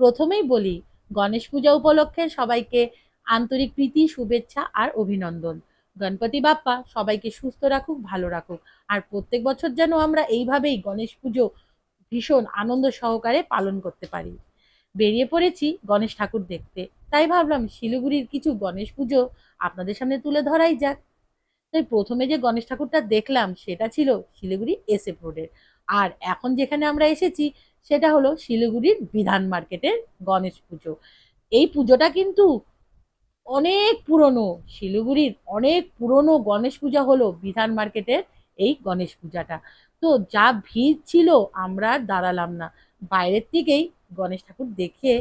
প্রথমেই বলি, গণেশ পূজা উপলক্ষে সবাইকে আন্তরিক প্রীতি, শুভেচ্ছা আর অভিনন্দন। গণপতি বাপ্পা, সবাইকে সুস্থ রাখুক, ভালো রাখুক। আর প্রত্যেক বছর যেন আমরা এইভাবেই গণেশ পুজো ভীষণ আনন্দ সহকারে পালন করতে পারি। বেরিয়ে পড়েছি গণেশ ঠাকুর দেখতে। তাই ভাবলাম শিলিগুড়ির কিছু গণেশ পুজো আপনাদের সামনে তুলে ধরাই যাক। তাই প্রথমে যে গণেশ ঠাকুরটা দেখলাম, সেটা ছিল শিলিগুড়ি এসএফ রোডের। আর এখন যেখানে আমরা এসেছি সেটা হলো শিলিগুড়ির বিধান মার্কেটের গণেশ পুজো। এই পুজোটা কিন্তু অনেক পুরনো, শিলিগুড়ির অনেক পুরনো গণেশ পূজা হলো বিধান মার্কেটের এই গণেশ পূজাটা। তো যা ভিড় ছিল আমরা দাঁড়ালাম না। বাইরের থেকেই গণেশ ঠাকুর দেখে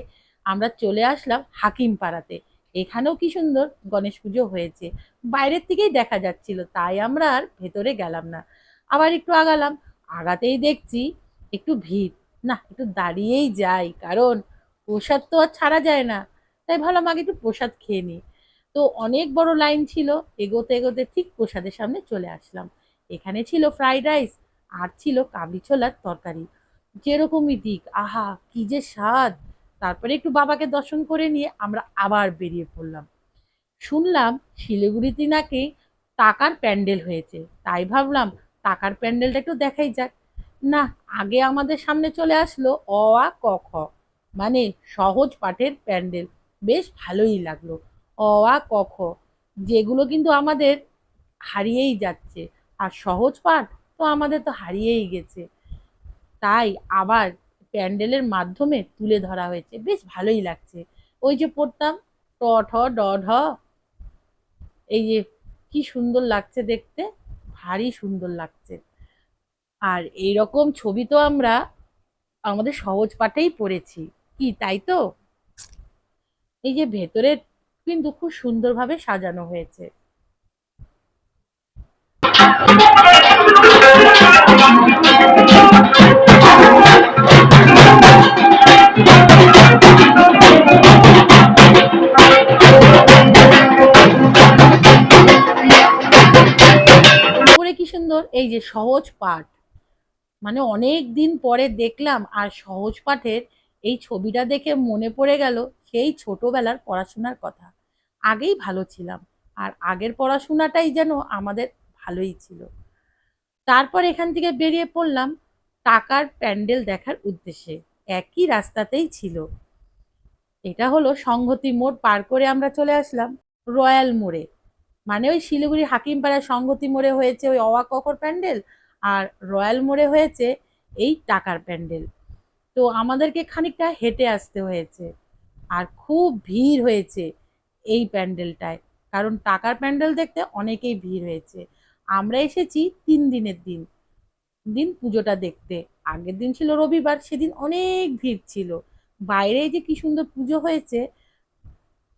আমরা চলে আসলাম হাকিম পাড়াতে এখানেও কি সুন্দর গণেশ পুজো হয়েছে। বাইরের থেকেই দেখা যাচ্ছিল, তাই আমরা আর ভেতরে গেলাম না। আবার একটু আগালাম। আগাতেই দেখছি একটু ভিড়। না, একটু দাঁড়িয়েই যাই, কারণ প্রসাদ তো আর ছাড়া যায় না। তাই ভাবলাম আগে একটু প্রসাদ খেয়ে নিই। তো অনেক বড় লাইন ছিল, এগোতে এগোতে ঠিক প্রসাদের সামনে চলে আসলাম। এখানে ছিল ফ্রাইড রাইস, আর ছিল কাবলি ছোলার তরকারি। যেরকমই দিক, আহা, কি যে স্বাদ! তারপরে একটু বাবাকে দর্শন করে নিয়ে আমরা আবার বেরিয়ে পড়লাম। শুনলাম শিলিগুড়িতে নাকি টাকার প্যান্ডেল হয়েছে। তাই ভাবলাম টাকার প্যান্ডেলটা একটু দেখাই যাক। না, আগে আমাদের সামনে চলে আসলো অ, আ, ক, খ। মানে সহজ পাঠের প্যান্ডেল। বেশ ভালোই লাগল। অ, আ, ক, খ। যেগুলো কিন্তু আমাদের হারিয়েই যাচ্ছে। আর সহজ পাঠ তো আমাদের তো হারিয়েই গেছে। তাই আবার প্যান্ডেলের মাধ্যমে তুলে ধরা হয়েছে। বেশ ভালোই লাগছে। ওই যে পড়তাম, ট, ঠ, ড, ঢ। এই যে কি সুন্দর লাগছে দেখতে, ভারী সুন্দর লাগছে। আর এই রকম ছবি তো আমরা আমাদের সহজ পাঠেই পড়েছি। কি, তাই তো? এই যে ভেতরে কিন্তু খুব সুন্দরভাবে সাজানো হয়েছে। কি সুন্দর? এই যে সহজ পাঠ। মানে অনেক দিন পরে দেখলাম আর সহজ পাঠের এই ছবিটা দেখে মনে পড়ে গেল সেই ছোটবেলার পড়াশোনার কথা। আগেই ভালো ছিলাম আর আগের পড়াশোনাটাই যেন আমাদের ভালোই ছিল। তারপর এখান থেকে বেরিয়ে পড়লাম টাকার প্যান্ডেল দেখার উদ্দেশ্যে। একই রাস্তাতেই ছিল। এটা হলো সংহতি মোড় পার করে আমরা চলে আসলাম রয়্যাল মোড়ে। মানে ওই শিলিগুড়ি হাকিমপাড়ার সংহতি মোড়ে হয়েছে ওই অওয়া ককর প্যান্ডেল। আর রয়্যাল মোড়ে হয়েছে এই টাকার প্যান্ডেল। তো আমাদেরকে খানিকটা হেঁটে আসতে হয়েছে আর খুব ভিড় হয়েছে এই প্যান্ডেলটায়, কারণ টাকার প্যান্ডেল দেখতে অনেকেই ভিড় হয়েছে। আমরা এসেছি তিন দিনের দিন দিন পুজোটা দেখতে। আগের দিন ছিল রবিবার, সেদিন অনেক ভিড় ছিল। বাইরে যে কি সুন্দর পুজো হয়েছে,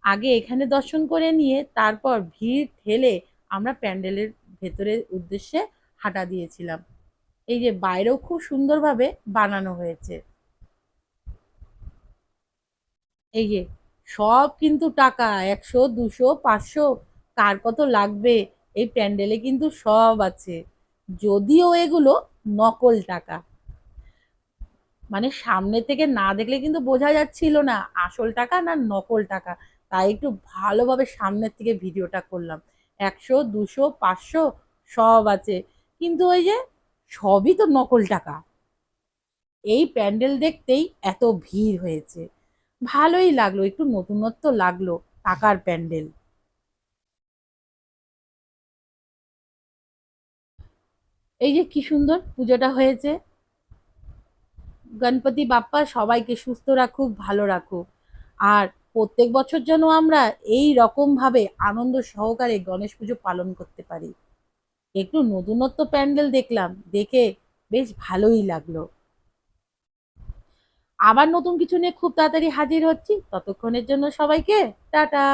আগে এখানে দর্শন করে নিয়ে তারপর ভিড় ঠেলে আমরা প্যান্ডেলের ভেতরের উদ্দেশ্যে হাঁটা দিয়েছিলাম। এই যে বাইরেও খুব সুন্দরভাবে বানানো হয়েছে। এই যে সব কিন্তু টাকা, একশো, দুশো, পাঁচশো, কার কত লাগবে, এই প্যান্ডেলে কিন্তু সব আছে। যদিও এগুলো নকল টাকা। মানে সামনে থেকে না দেখলে কিন্তু বোঝা যাচ্ছিল না, আসল টাকা না নকল টাকা। তাই একটু ভালোভাবে সামনের থেকে ভিডিওটা করলাম। একশো, দুশো, পাঁচশো সব আছে। কিন্তু ওই যে সবই তো নকল টাকা। এই প্যান্ডেল দেখতেই এত ভিড় হয়েছে। ভালোই লাগল, একটু নতুনত্ব লাগল টাকার প্যান্ডেল। এই যে কি সুন্দর পুজোটা হয়েছে। গণপতি বাপ্পা সবাইকে সুস্থ রাখুক, ভালো রাখুক। আর প্রত্যেক বছর যেন আমরা এই রকমভাবে আনন্দ সহকারে গণেশ পুজো পালন করতে পারি। একটু নতুনত্ব প্যান্ডেল দেখলাম, দেখে বেশ ভালোই লাগল। আবার নতুন কিছু নিয়ে খুব তাড়াতাড়ি হাজির হচ্ছি, ততক্ষণের জন্য সবাইকে টাটা।